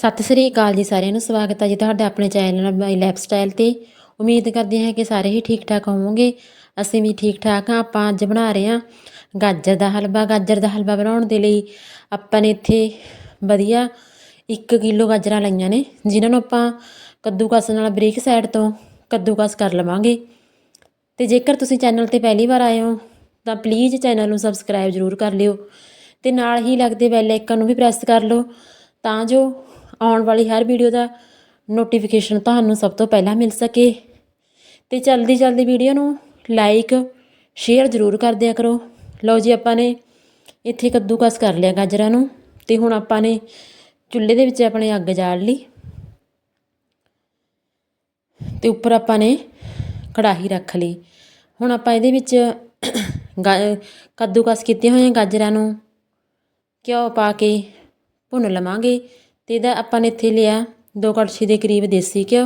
ਸਤਿ ਸ੍ਰੀ ਅਕਾਲ ਜੀ ਸਾਰਿਆਂ ਨੂੰ, ਸਵਾਗਤ ਹੈ ਜੀ ਤੁਹਾਡਾ ਆਪਣੇ ਚੈਨਲ ਮਾਈ ਲਾਈਫ ਸਟਾਈਲ ਤੇ। ਉਮੀਦ ਕਰਦੇ ਹਾਂ ਕਿ ਸਾਰੇ ਹੀ ਠੀਕ ਠਾਕ ਹੋਵੋਗੇ। ਅਸੀਂ ਵੀ ਠੀਕ ਠਾਕ ਹਾਂ, ਆਪਾਂ ਅੱਜ ਬਣਾ ਰਹੇ ਹਾਂ ਗਾਜਰ ਦਾ ਹਲਵਾ। ਗਾਜਰ ਦਾ ਹਲਵਾ ਬਣਾਉਣ ਦੇ ਲਈ ਆਪਾਂ ਨੇ ਇੱਥੇ ਵਧੀਆ 1 ਕਿਲੋ ਗਾਜਰਾਂ ਲਈਆਂ ਨੇ, ਜਿਨ੍ਹਾਂ ਨੂੰ ਆਪਾਂ ਕੱਦੂਕਸ ਨਾਲ ਬਰੀਕ ਸਾਈਡ ਤੋਂ ਕੱਦੂਕਸ ਕਰ ਲਵਾਂਗੇ। ਤੇ ਜੇਕਰ ਤੁਸੀਂ ਚੈਨਲ ਤੇ ਪਹਿਲੀ ਵਾਰ ਆਏ ਹੋ, ਤਾਂ ਪਲੀਜ਼ ਚੈਨਲ ਨੂੰ ਸਬਸਕ੍ਰਾਈਬ ਜ਼ਰੂਰ ਕਰ ਲਿਓ ਤੇ ਨਾਲ ਹੀ ਲੱਗਦੇ ਬੈਲ ਆਈਕਨ ਨੂੰ ਵੀ ਪ੍ਰੈਸ ਕਰ ਲਓ, ਤਾਂ ਜੋ ਆਉਣ ਵਾਲੀ ਹਰ ਵੀਡੀਓ ਦਾ ਨੋਟੀਫਿਕੇਸ਼ਨ ਤੁਹਾਨੂੰ ਸਭ ਤੋਂ ਪਹਿਲਾਂ ਮਿਲ ਸਕੇ। ਤੇ ਜਲਦੀ ਜਲਦੀ ਵੀਡੀਓ ਨੂੰ ਲਾਈਕ ਸ਼ੇਅਰ ਜ਼ਰੂਰ ਕਰ ਦਿਆ ਕਰੋ। ਲਓ ਜੀ, ਆਪਾਂ ਨੇ ਇੱਥੇ ਕੱਦੂਕਸ ਕਰ ਲਿਆ ਗਾਜਰਾਂ ਨੂੰ ਤੇ ਹੁਣ ਆਪਾਂ ਨੇ ਚੁੱਲ੍ਹੇ ਦੇ ਵਿੱਚ ਆਪਣੇ ਅੱਗ ਜਾਲ ਲਈ। ਤੇ ਉੱਪਰ ਆਪਾਂ ਨੇ ਕੜਾਹੀ ਰੱਖ ਲਈ। ਹੁਣ ਆਪਾਂ ਇਹਦੇ ਵਿੱਚ ਗਾ- ਕੱਦੂਕਸ ਕੀਤੇ ਹੋਏ ਗਾਜਰਾਂ ਨੂੰ ਘਿਓ ਪਾ ਕੇ ਭੁੰਨ ਲਵਾਂਗੇ। ਤੇ ਇਹਦਾ ਆਪਾਂ ਨੇ ਇੱਥੇ ਲਿਆ ਦੋ ਕੜਛੀ ਦੇ ਕਰੀਬ ਦੇਸੀ ਘਿਓ।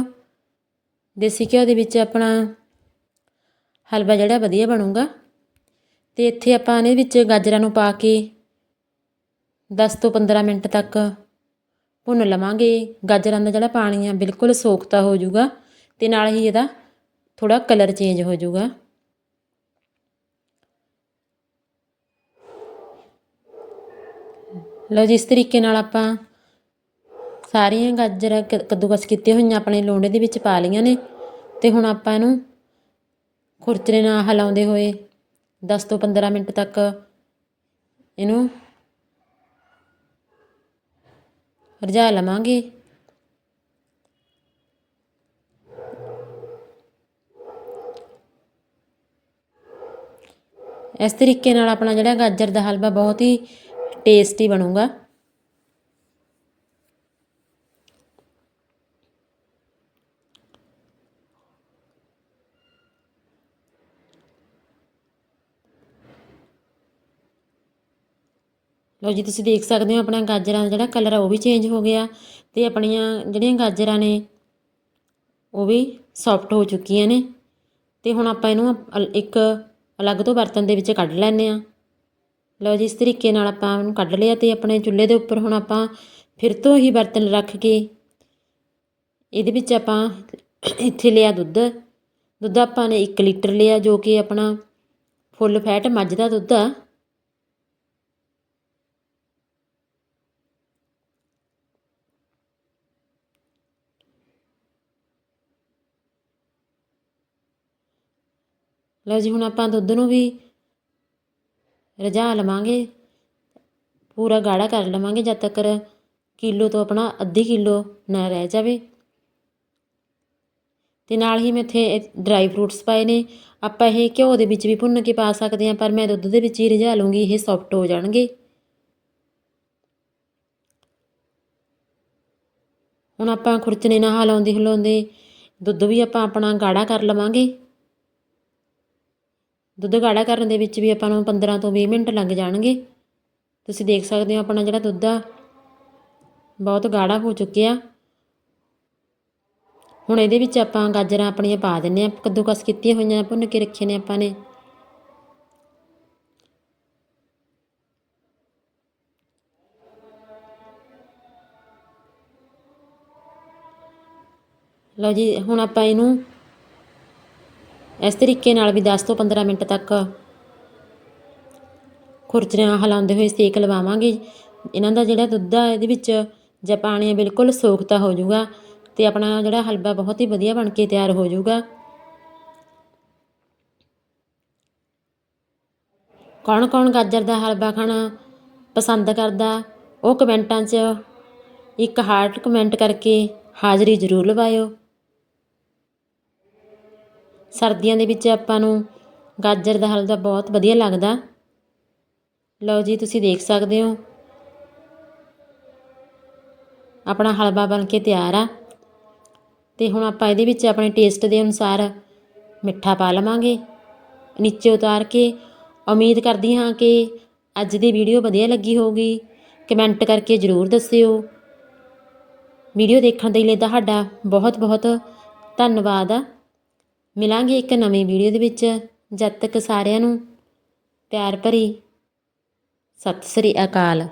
ਦੇਸੀ ਘਿਓ ਦੇ ਵਿੱਚ ਆਪਣਾ ਹਲਵਾ ਜਿਹੜਾ ਵਧੀਆ ਬਣੂਗਾ। ਤੇ ਇੱਥੇ ਆਪਾਂ ਇਹਦੇ ਵਿੱਚ ਗਾਜਰਾਂ ਨੂੰ ਪਾ ਕੇ 10 ਤੋਂ 15 ਮਿੰਟ ਤੱਕ ਭੁੰਨ ਲਵਾਂਗੇ। ਗਾਜਰਾਂ ਦਾ ਜਿਹੜਾ ਪਾਣੀ ਆ ਬਿਲਕੁਲ ਸੋਖਤਾ ਹੋ ਜਾਊਗਾ ਤੇ ਨਾਲ ਹੀ ਇਹਦਾ ਥੋੜਾ ਕਲਰ ਚੇਂਜ ਹੋ ਜਾਊਗਾ। ਲਓ ਜੀ, ਇਸ ਤਰੀਕੇ ਨਾਲ ਆਪਾਂ ਸਾਰੀਆਂ ਗਾਜਰਾਂ ਕ- ਕੱਦੂਕਸ ਕੀਤੀਆਂ ਹੋਈਆਂ ਆਪਣੇ ਲੋਂਡੇ ਦੇ ਵਿੱਚ ਪਾ ਲਈਆਂ ਨੇ ਤੇ ਹੁਣ ਆਪਾਂ ਇਹਨੂੰ ਖੁਰਚਰੇ ਨਾਲ ਹਿਲਾਉਂਦੇ ਹੋਏ 10 ਤੋਂ 15 ਮਿੰਟ ਤੱਕ ਇਹਨੂੰ ਰਝਾ ਲਵਾਂਗੇ। ਇਸ ਤਰੀਕੇ ਨਾਲ ਆਪਣਾ ਜਿਹੜਾ ਗਾਜਰ ਦਾ ਹਲਵਾ ਬਹੁਤ ਹੀ ਟੇਸਟੀ ਬਣੂਗਾ। ਲਓ ਜੀ, ਤੁਸੀਂ ਦੇਖ ਸਕਦੇ ਹੋ ਆਪਣਾ ਗਾਜਰਾਂ ਦਾ ਜਿਹੜਾ ਕਲਰ ਆ ਉਹ ਵੀ ਚੇਂਜ ਹੋ ਗਿਆ ਤੇ ਆਪਣੀਆਂ ਜਿਹੜੀਆਂ ਗਾਜਰਾਂ ਨੇ, ਉਹ ਵੀ ਸੌਫਟ ਹੋ ਚੁੱਕੀਆਂ ਨੇ। ਤੇ ਹੁਣ ਆਪਾਂ ਇਹਨੂੰ ਇੱਕ ਅਲੱਗ ਤੋਂ ਬਰਤਨ ਦੇ ਵਿੱਚ ਕੱਢ ਲੈਂਦੇ ਆ ਲਓ ਜੀ, ਇਸ ਤਰੀਕੇ ਨਾਲ ਆਪਾਂ ਉਹਨੂੰ ਕੱਢ ਲਿਆ ਤੇ ਆਪਣੇ ਚੁੱਲ੍ਹੇ ਦੇ ਉੱਪਰ ਹੁਣ ਆਪਾਂ ਫਿਰ ਤੋਂ ਹੀ ਬਰਤਨ ਰੱਖ ਕੇ ਇਹਦੇ ਵਿੱਚ ਆਪਾਂ ਇੱਥੇ ਲਿਆ ਦੁੱਧ। ਦੁੱਧ ਆਪਾਂ ਨੇ 1 ਲੀਟਰ ਲਿਆ ਜੋ ਕਿ ਆਪਣਾ ਫੁੱਲ ਫੈਟ ਮੱਝ ਦਾ ਦੁੱਧ ਆ। ਲਓ ਜੀ, ਹੁਣ ਆਪਾਂ ਦੁੱਧ ਨੂੰ ਵੀ ਰਝਾ ਲਵਾਂਗੇ, ਪੂਰਾ ਗਾੜਾ ਕਰ ਲਵਾਂਗੇ, ਜਦ ਤੱਕ ਕਿਲੋ ਤੋਂ ਆਪਣਾ ਅੱਧੀ ਕਿਲੋ ਨਾ ਰਹਿ ਜਾਵੇ। ਤੇ ਨਾਲ ਹੀ ਮੈਂ ਇੱਥੇ ਡਰਾਈ ਫਰੂਟਸ ਪਾਏ ਨੇ। ਆਪਾਂ ਇਹ ਘਿਓ ਦੇ ਵਿੱਚ ਵੀ ਭੁੰਨ ਕੇ ਪਾ ਸਕਦੇ ਹਾਂ, ਪਰ ਮੈਂ ਦੁੱਧ ਦੇ ਵਿੱਚ ਹੀ ਰਝਾ ਲੂੰਗੀ ਇਹ ਸੌਫਟ ਹੋ ਜਾਣਗੇ। ਹੁਣ ਆਪਾਂ ਖੁਰਚਣੇ ਨਾਲ ਹਿਲਾਉਂਦੇ ਹਿਲਾਉਂਦੇ ਦੁੱਧ ਵੀ ਆਪਾਂ ਆਪਣਾ ਗਾੜਾ ਕਰ ਲਵਾਂਗੇ। ਦੁੱਧ ਗਾੜਾ ਕਰਨ ਦੇ ਵਿੱਚ ਵੀ ਆਪਾਂ ਨੂੰ 15 ਤੋਂ 20 ਮਿੰਟ ਲੱਗ ਜਾਣਗੇ। ਤੁਸੀਂ ਦੇਖ ਸਕਦੇ ਹੋ ਆਪਣਾ ਜਿਹੜਾ ਦੁੱਧ ਆ, ਬਹੁਤ ਗਾੜਾ ਹੋ ਚੁੱਕਿਆ। ਹੁਣ ਇਹਦੇ ਵਿੱਚ ਆਪਾਂ ਗਾਜਰਾਂ ਆਪਣੀਆਂ ਪਾ ਦਿੰਨੇ ਆ ਕੱਦੂਕਸ ਕੀਤੀਆਂ ਹੋਈਆਂ, ਭੁੰਨ ਕੇ ਰੱਖੇ ਨੇ ਆਪਾਂ ਨੇ। ਲਓ ਜੀ, ਹੁਣ ਆਪਾਂ ਇਹਨੂੰ ਇਸ ਤਰੀਕੇ ਨਾਲ ਵੀ 10 ਤੋਂ 15 ਮਿੰਟ ਤੱਕ ਖੁਰਚਰਿਆਂ ਹਿਲਾਉਂਦੇ ਹੋਏ ਸੇਕ ਲਵਾਵਾਂਗੇ। ਇਹਨਾਂ ਦਾ ਜਿਹੜਾ ਦੁੱਧ ਆ, ਇਹਦੇ ਵਿੱਚ ਜਾਂ ਪਾਣੀ ਆ, ਬਿਲਕੁਲ ਸੋਖਤਾ ਹੋ ਜਾਊਗਾ ਤੇ ਆਪਣਾ ਜਿਹੜਾ ਹਲਵਾ ਬਹੁਤ ਹੀ ਵਧੀਆ ਬਣ ਕੇ ਤਿਆਰ ਹੋ ਜਾਊਗਾ। ਕੌਣ ਕੌਣ ਗਾਜਰ ਦਾ ਹਲਵਾ ਖਾਣਾ ਪਸੰਦ ਕਰਦਾ, ਉਹ ਕਮੈਂਟਾਂ 'ਚ ਇੱਕ ਹਾਰਟ ਕਮੈਂਟ ਕਰਕੇ ਹਾਜ਼ਰੀ ਜ਼ਰੂਰ ਲਵਾਇਓ। ਸਰਦੀਆਂ ਦੇ ਵਿੱਚ ਆਪਾਂ ਨੂੰ ਗਾਜਰ ਦਾ ਹਲਵਾ ਬਹੁਤ ਵਧੀਆ ਲੱਗਦਾ। ਲਓ ਜੀ, ਤੁਸੀਂ ਦੇਖ ਸਕਦੇ ਹੋ। ਆਪਣਾ ਹਲਵਾ ਬਣ ਕੇ ਤਿਆਰ ਆ। ਤੇ ਹੁਣ ਆਪਾਂ ਇਹਦੇ ਵਿੱਚ ਆਪਣੇ ਟੇਸਟ ਦੇ ਅਨੁਸਾਰ ਮਿੱਠਾ ਪਾ ਲਵਾਂਗੇ। ਨੀਚੇ ਉਤਾਰ ਕੇ ਉਮੀਦ ਕਰਦੀ ਹਾਂ ਕਿ ਅੱਜ ਦੀ ਵੀਡੀਓ ਵਧੀਆ ਲੱਗੀ ਹੋਊਗੀ। ਕਮੈਂਟ ਕਰਕੇ ਜ਼ਰੂਰ ਦੱਸਿਓ। ਵੀਡੀਓ ਦੇਖਣ ਦੇ ਲਈ ਤੁਹਾਡਾ ਬਹੁਤ ਬਹੁਤ ਧੰਨਵਾਦ ਆ। ਮਿਲਾਂਗੇ ਇੱਕ ਨਵੀਂ ਵੀਡੀਓ ਦੇ ਵਿੱਚ। ਜਦ ਤੱਕ ਸਾਰਿਆਂ ਨੂੰ ਪਿਆਰ ਭਰੀ। ਸਤਿ ਸ੍ਰੀ ਅਕਾਲ।